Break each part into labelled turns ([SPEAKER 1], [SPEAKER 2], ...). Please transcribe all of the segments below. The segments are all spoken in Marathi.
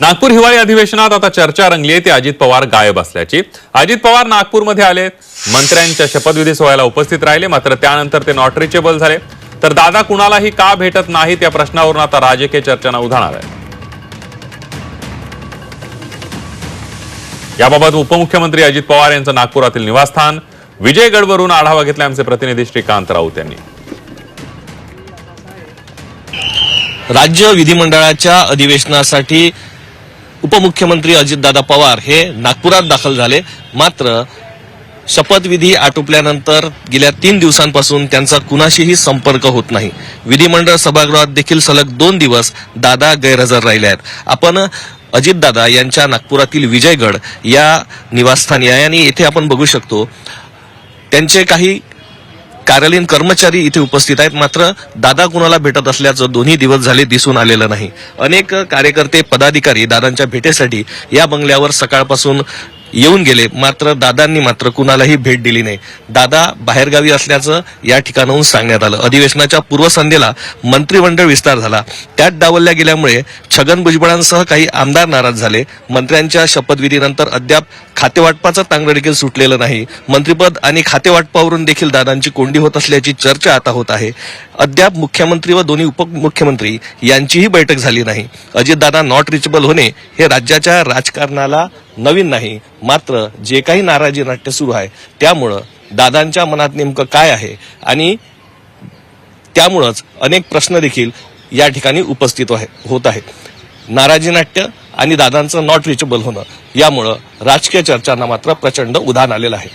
[SPEAKER 1] नागपूर हिवाळी अधिवेशनात आता चर्चा रंगली आहे. ती अजित पवार गायब असल्याची. अजित पवार नागपूरमध्ये आले. मंत्र्यांच्या शपथविधी सोहळ्याला उपस्थित राहिले. मात्र त्यानंतर ते नॉट रिचेबल झाले. तर दादा कुणालाही का भेटत नाहीत या प्रश्नावरून आता राजकीय चर्चांना उधाणार आहे. याबाबत उपमुख्यमंत्री अजित पवार यांचं नागपुरातील निवासस्थान. विजयगडवरून आढावा घेतला आमचे प्रतिनिधी श्रीकांत राऊत यांनी.
[SPEAKER 2] राज्य विधिमंडळाच्या अधिवेशनासाठी उपमुख्यमंत्री अजितदादा पवार हे नागपुरात दाखल झाले. मात्र शपथविधी आटोपल्यानंतर गेल्या तीन दिवसांपासून त्यांचा कुणाशीही संपर्क होत नाही. विधिमंडळ सभागृहात देखील सलग दोन दिवस दादा गैरहजर राहिले आहेत. आपण अजितदादा यांच्या नागपुरातील विजयगड या निवासस्थानी आहे आणि येथे आपण बघू शकतो त्यांचे काही कार्यालयीन कर्मचारी इथे उपस्थित आहेत. मात्र दादा कुणाला भेटत असल्याचं दोन्ही दिवस झाले दिसून आलेलं नाही. अनेक कार्यकर्ते पदाधिकारी दादांच्या भेटीसाठी या बंगल्यावर सकाळपासून येऊन गेले मात्र दादांनी मात्र कुणालाही भेट दिली नाही. दादा बाहेरगावी असल्याचं या ठिकाणाहून सांगण्यात आलं. अधिवेशनाच्या पूर्वसंध्येला मंत्रिमंडळ विस्तार झाला. त्यात डावलल्या गेल्यामुळे छगन भुजबळांसह काही आमदार नाराज झाले. मंत्र्यांच्या शपथविधीनंतर अद्याप खातेवाटपाचं तांगड देखील सुटलेलं नाही. मंत्रिपद आणि खातेवाटपावरून देखील दादांची कोंडी होत असल्याची चर्चा आता होत आहे. अद्याप मुख्यमंत्री व दोन्ही उपमुख्यमंत्री यांचीही बैठक झाली नाही. अजितदादा नॉट रिचेबल होणे हे राज्याच्या राजकारणाला नवीन नाही मात्र जे काही नाराजी नाट्य सुरू आहे त्यामुळं दादांच्या मनात नेमकं काय आहे आणि त्यामुळंच अनेक प्रश्न देखील या ठिकाणी उपस्थित आहे- होत आहेत नाराजी नाट्य आणि दादांचं नॉट रिचेबल होणं यामुळं राजकीय चर्चांना मात्र प्रचंड उधाण आलेलं आहे.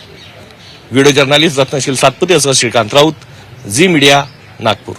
[SPEAKER 2] व्हिडिओ जर्नालिस्ट रत्नशील सातपुते असं श्रीकांत राऊत झी मीडिया नागपूर.